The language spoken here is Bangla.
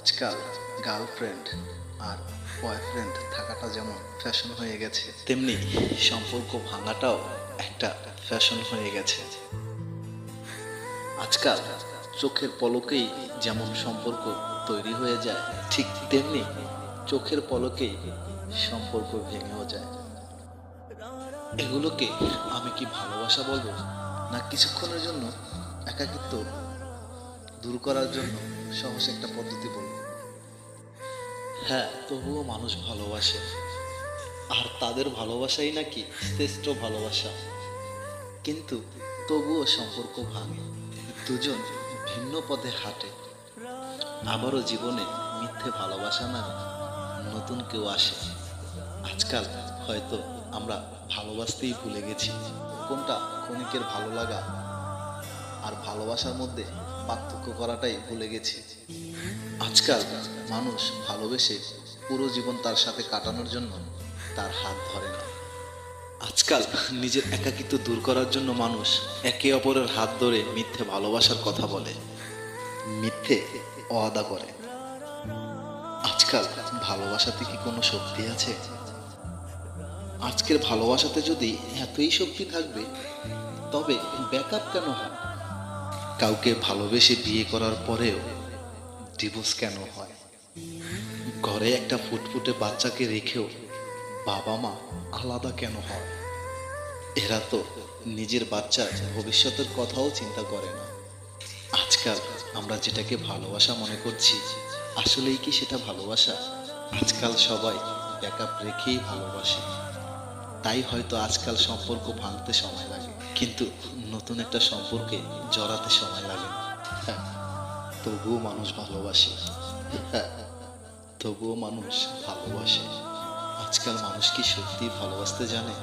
আজকাল গার্লফ্রেন্ড আর বয়ফ্রেন্ড থাকাটা যেমন ফ্যাশন হয়ে গেছে, তেমনি সম্পর্ক ভাঙাটাও একটা ফ্যাশন হয়ে গেছে। আজকাল চোখের পলকেই যেমন সম্পর্ক তৈরি হয়ে যায়, ঠিক তেমনি চোখের পলকেই সম্পর্ক ভেঙেও যায়। এগুলোকে আমি কি ভালোবাসা বলব? না কিছুক্ষণের জন্য একাকিত্ব দূর করার জন্য সহজ একটা পদ্ধতি বলব হ্যাঁ তবুও মানুষ ভালোবাসে। আর তাদের ভালোবাসাই নাকি শ্রেষ্ঠ ভালোবাসা। কিন্তু তবুও সম্পর্ক ভাঙে। দুজন ভিন্ন পথে হাঁটে। আবারও জীবনে মিথ্যে ভালোবাসা না নতুন কেউ আসে। আজকাল হয়তো আমরা ভালোবাসতেই ভুলে গেছি। কোনটা ক্ষণিকের ভালো লাগা আর ভালোবাসার মধ্যে পার্থক্য করাটাই ভুলে গেছি। আজকাল মানুষ ভালোবেসে পুরো জীবন তার সাথে কাটানোর জন্য তার হাত ধরে না। আজকাল নিজের একাকিত্ব দূর করার জন্য মানুষ একে অপরের হাত ধরে মিথ্যে ভালোবাসার কথা বলে, মিথ্যে অদা করে। আজকাল ভালোবাসাতে কি কোনো শক্তি আছে? আজকের ভালোবাসাতে যদি এতই শক্তি থাকবে, তবে ব্যাকআপ কেন হয়? কাউকে ভালোবেসে বিয়ে করার পরেও ডিভোর্স কেন হয়? ঘরে একটা ফুটফুটে বাচ্চাকে রেখেও বাবা মা আলাদা কেন হয়? এরা তো নিজের বাচ্চার ভবিষ্যতের কথাও চিন্তা করে না। আজকাল আমরা যেটাকে ভালোবাসা মনে করছি, আসলেই কি সেটা ভালোবাসা? আজকাল সবাই ব্যাকআপ রেখেই ভালোবাসে। তাই হয়তো আজকাল সম্পর্ক ভাঙতে সময় লাগে কিন্তু নতুন একটা সম্পর্কে জড়াতে সময় লাগে না তবুও মানুষ ভালোবাসে তবুও মানুষ ভালোবাসে আজকাল মানুষ কি সত্যি ভালোবাসতে জানে